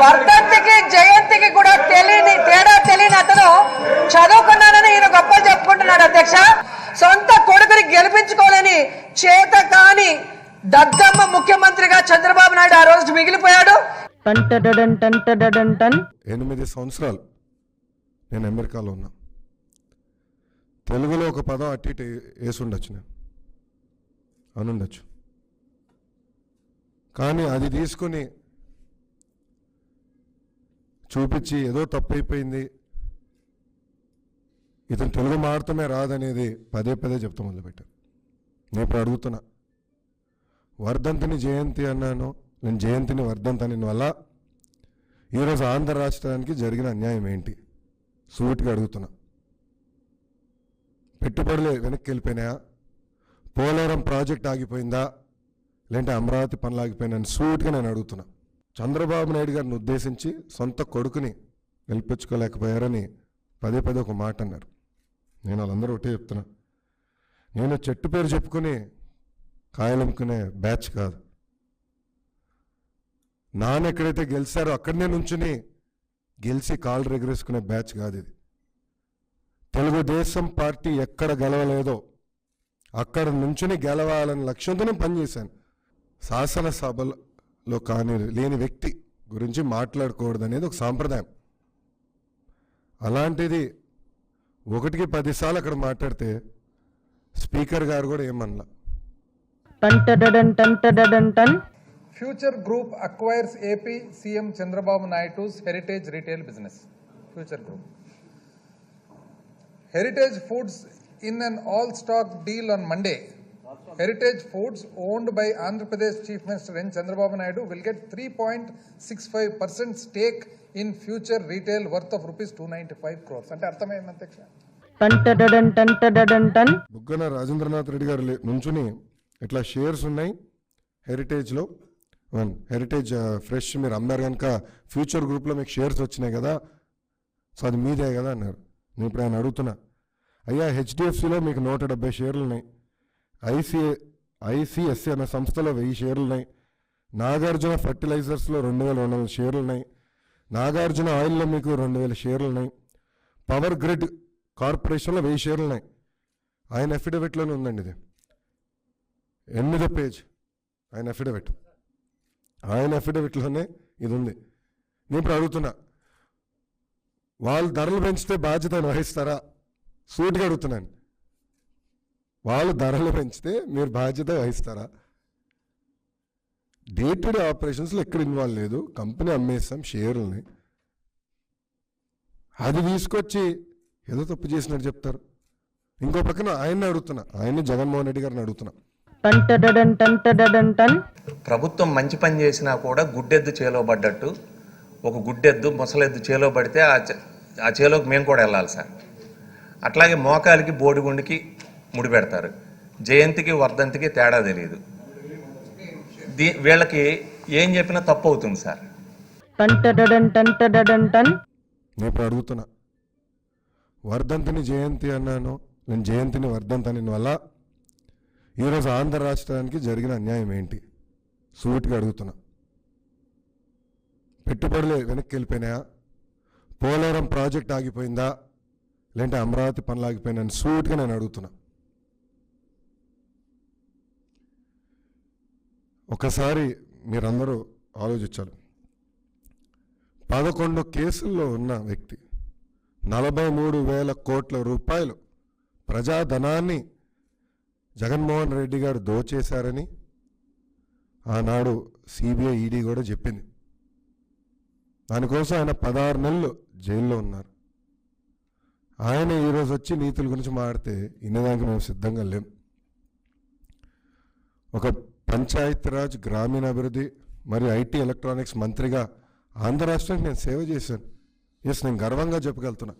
వర్ధంతికి జయంతికి కూడా తెలియని తేడా తెలియని అతను చదువుకున్నానని ఈయన గొప్పలు చెప్పుకుంటున్నాడు అధ్యక్ష. సొంత కొడుకుని గెలిపించుకోలేని చేత కాని దద్దమ్మ ముఖ్యమంత్రిగా చంద్రబాబు నాయుడు ఆ రోజు మిగిలిపోయాడు. ఎనిమిది సంవత్సరాలు నేను అమెరికాలో ఉన్నా. తెలుగులో ఒక పదం అట్టి ఇటు వేసి ఉండొచ్చు నేను. అనుండొచ్చు. కానీ అది తీసుకుని చూపించి ఏదో తప్పు అయిపోయింది ఇతను తెలుగు మాడటమే రాదనేది పదే పదే చెప్తా మొదలుపెట్టాను నేను ఇప్పుడు అడుగుతున్నా. వర్ధంతిని జయంతి అన్నాను. నేను జయంతిని వర్ధంతి అని వల్ల ఈరోజు ఆంధ్ర రాష్ట్రానికి జరిగిన అన్యాయం ఏంటి? సూటిగా అడుగుతున్నా. పెట్టుబడులు వెనక్కి వెళ్ళిపోయినాయా? పోలవరం ప్రాజెక్ట్ ఆగిపోయిందా? లేదంటే అమరావతి పనులు ఆగిపోయినా సూటిగా నేను అడుగుతున్నా. చంద్రబాబు నాయుడు గారిని ఉద్దేశించి సొంత కొడుకుని గెలిపించుకోలేకపోయారని పదే పదే ఒక మాట అన్నారు. నేను వాళ్ళందరూ ఒకటే చెప్తున్నా. నేను చెట్టు పేరు చెప్పుకుని కాయలమ్ముకునే బ్యాచ్ కాదు. నాన్న ఎక్కడైతే గెలిచారో అక్కడనే నుంచుని గెలిచి కాళ్ళు రెగరేసుకునే బ్యాచ్ కాదు ఇది. తెలుగుదేశం పార్టీ ఎక్కడ గెలవలేదో అక్కడ నుంచుని గెలవాలని లక్ష్యంతోనే పనిచేశాను. శాసనసభలో లో కాని లేని వ్యక్తి గురించి మాట్లాడకూడదు అనేది ఒక సాంప్రదాయం. అలాంటిది ఒకటికి పదిసార్లు అక్కడ మాట్లాడితే స్పీకర్ గారు కూడా ఏమన్నా future group acquires AP CM Chandrababu Naidu heritage retail business. Future group. Heritage foods in an all stock deal on Monday. An all-stock deal on Monday. Heritage Foods owned by Andhra Pradesh Chief Minister N. Chandrababu Naidu will get 3.65% stake in future retail worth of rupees 295 crores. అంటే అర్థమైంది అధ్యక్ష బుగ్గన రాజేంద్రనాథ్ రెడ్డి గారు నుంచుని ఇట్లా shares ఉన్నాయి హెరిటేజ్లో one heritage fresh మీరు అమ్మారు కనుక ఫ్యూచర్ గ్రూప్లో మీకు షేర్స్ వచ్చినాయి కదా సో అది మీదే కదా అన్నారు నేను ఇప్పుడు ఆయన అడుగుతున్నా అయ్యా హెచ్డిఎఫ్సిలో మీకు నూట డెబ్బై షేర్లు ఉన్నాయి ఐసీఏ ఐసిఎస్సి అనే సంస్థలో వెయ్యి షేర్లు ఉన్నాయి నాగార్జున ఫర్టిలైజర్స్లో రెండు వేల రెండు వందల షేర్లు ఉన్నాయి నాగార్జున ఆయిల్లో మీకు రెండు వేల షేర్లు ఉన్నాయి పవర్ గ్రిడ్ కార్పొరేషన్లో వెయ్యి షేర్లు ఉన్నాయి ఆయన అఫిడవిట్లోనే ఉందండి ఇది. ఎనిమిదో పేజ్. ఆయన అఫిడవిట్ ఆయన అఫిడవిట్లోనే ఇది ఉంది నేను ఇప్పుడు అడుగుతున్నా. వాళ్ళు ధరలు పెంచితే బాధ్యత వహిస్తారా? సూటిగా అడుగుతున్నాను. వాళ్ళు ధరలు పెంచితే మీరు బాధ్యత వహిస్తారా? డే టు డే ఆపరేషన్స్లో ఎక్కడ ఇన్వాల్వ్ లేదు. కంపెనీ అమ్మేస్తాం షేర్లని. అది తీసుకొచ్చి ఏదో తప్పు చేసినట్టు చెప్తారు. ఇంకో పక్కన ఆయన్ని అడుగుతున్నా. ఆయన్ని జగన్మోహన్ రెడ్డి గారిని అడుగుతున్నా. ప్రభుత్వం మంచి పని చేసినా కూడా గుడ్డెద్దు చేలో పడ్డట్టు. ఒక గుడ్డెద్దు ముసలెద్దు చేలో పడితే ఆ చే- ఆ చేలోకి మేము కూడా వెళ్ళాలి సార్. అట్లాగే మోకాలికి బోడిగుండికి ముడి పెడతారు జయంతికి వర్ధంతికి తేడా తెలియదు దీ వీళ్ళకి ఏం చెప్పినా తప్పు అవుతుంది సార్ ఇప్పుడు అడుగుతున్నా. వర్ధంతిని జయంతి అన్నాను. నేను జయంతిని వర్ధంతి అని వల్ల ఈరోజు ఆంధ్ర రాష్ట్రానికి జరిగిన అన్యాయం ఏంటి? సూటిగా అడుగుతున్నా. పెట్టుబడులు వెనక్కి వెళ్ళిపోయినాయా పోలవరం ప్రాజెక్ట్ ఆగిపోయిందా? లేదంటే అమరావతి పనులు ఆగిపోయినా సూటిగా నేను అడుగుతున్నా. ఒకసారి మీరందరూ ఆలోచించాలి. పదకొండు కేసుల్లో ఉన్న వ్యక్తి నలభై మూడు వేల కోట్ల రూపాయలు ప్రజాధనాన్ని జగన్మోహన్ రెడ్డి గారు దోచేశారని ఆనాడు సిబిఐ ఈడీ కూడా చెప్పింది. దానికోసం ఆయన పదహారు నెలలు జైల్లో ఉన్నారు. ఆయన ఈరోజు వచ్చి నీతుల గురించి మాడితే ఇన్నదానికి మేము సిద్ధంగా లేం. ఒక పంచాయతీరాజ్ గ్రామీణాభివృద్ధి మరియు ఐటీ ఎలక్ట్రానిక్స్ మంత్రిగా ఆంధ్ర రాష్ట్రానికి నేను సేవ చేశాను. ఎస్ నేను గర్వంగా చెప్పగలుగుతున్నా.